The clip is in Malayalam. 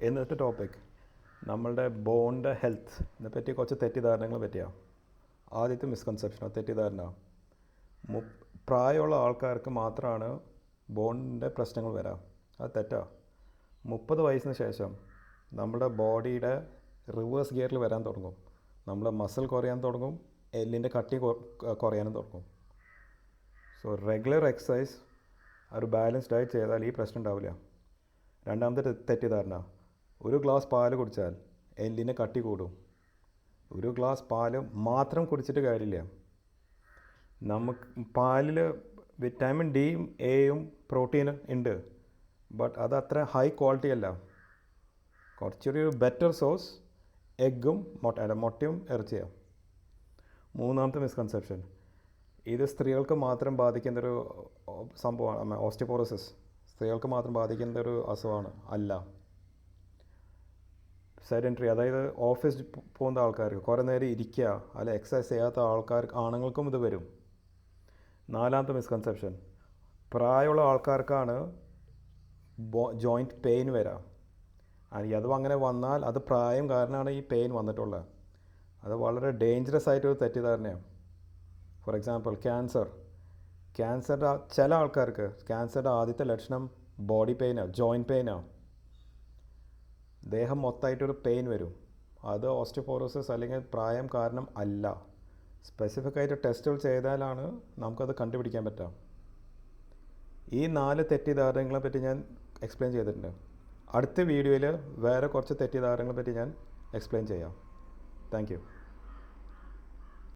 ഇന്നത്തെ ടോപ്പിക് നമ്മളുടെ ബോണിന്റെ ഹെൽത്തിനെ പറ്റി കുറച്ച് തെറ്റിദ്ധാരണകൾ പറ്റിയാണ് ആദ്യത്തെ മിസ്കൺസെപ്ഷനോ തെറ്റിദ്ധാരണ. മു പ്രായമുള്ള ആൾക്കാർക്ക് മാത്രമാണ് ബോണിന്റെ പ്രശ്നങ്ങൾ വരാം. അത് തെറ്റാ. മുപ്പത് വയസ്സിന് ശേഷം നമ്മുടെ ബോഡിയുടെ റിവേഴ്സ് ഗിയറിൽ വരാൻ തുടങ്ങും. നമ്മുടെ മസിൽ കുറയാൻ തുടങ്ങും എല്ലിന്റെ കട്ടി കുറയാനും തുടങ്ങും. സോ റെഗുലർ എക്സസൈസ് ഒരു ബാലൻസ്ഡ് ഡയറ്റ് ചെയ്താൽ ഈ പ്രശ്നം ഉണ്ടാവില്ല. രണ്ടാമത്തെ തെറ്റിദ്ധാരണ. ഒരു ഗ്ലാസ് പാൽ കുടിച്ചാൽ എല്ലിനെ കട്ടി കൂടും. ഒരു ഗ്ലാസ് പാൽ മാത്രം കുടിച്ചിട്ട് കാര്യമില്ല. നമുക്ക് പാലിൽ വിറ്റാമിൻ ഡിയും എയും പ്രോട്ടീനും ഉണ്ട്. ബട്ട് അത് അത്ര ഹൈ ക്വാളിറ്റി അല്ല. കുറച്ചൊരു ബെറ്റർ സോഴ്സ് എഗ്ഗും മുട്ട അല്ല മുട്ടയും ഇറച്ചിയാണ് മൂന്നാമത്തെ മിസ്കൺസെപ്ഷൻ ഇത് സ്ത്രീകൾക്ക് മാത്രം ബാധിക്കുന്നൊരു സംഭവമാണ് ഓസ്റ്റിപ്പോറോസിസ് സ്ത്രീകൾക്ക് മാത്രം ബാധിക്കുന്ന ഒരു അസുഖമാണ് അല്ല. സെഡന്ററി അതായത് ഓഫീസ് പോകുന്ന ആൾക്കാർക്ക് കുറേ നേരം ഇരിക്കുക അല്ലെ എക്സസൈസ് ചെയ്യാത്ത ആൾക്കാർക്ക് ആണുങ്ങൾക്കും ഇത് വരും. നാലാമത്തെ മിസ്കൺസെപ്ഷൻ പ്രായമുള്ള ആൾക്കാർക്കാണ് ജോയിന്റ് പെയിൻ വരാം. അതും അങ്ങനെ വന്നാൽ അത് പ്രായം കാരണമാണ് ഈ പെയിൻ വന്നിട്ടുള്ളത്. അത് വളരെ ഡേഞ്ചറസ് ആയിട്ടൊരു തെറ്റിദ്ധാരണയാണ്. ഫോർ എക്സാമ്പിൾ ക്യാൻസർ ക്യാൻസറിന്റെ ചില ആൾക്കാർക്ക് ക്യാൻസറിന്റെ ആദ്യത്തെ ലക്ഷണം ബോഡി പെയിനാണ് ജോയിന്റ് പെയിനാണ് ദേഹം മൊത്തമായിട്ടൊരു പെയിൻ വരും. അത് ഓസ്റ്റിയോപോറോസിസ് അല്ലെങ്കിൽ പ്രായം കാരണം അല്ല. സ്പെസിഫിക് ആയിട്ട് ടെസ്റ്റുകൾ ചെയ്താലാണ് നമുക്കത് കണ്ടുപിടിക്കാൻ പറ്റുക ഈ നാല് തെറ്റിദ്ധാരണകളെ പറ്റി ഞാൻ എക്സ്പ്ലെയിൻ ചെയ്തിട്ടുണ്ട്. അടുത്ത വീഡിയോയിൽ വേറെ കുറച്ച് തെറ്റിദ്ധാരണകളെ പറ്റി ഞാൻ എക്സ്പ്ലെയിൻ ചെയ്യാം. താങ്ക്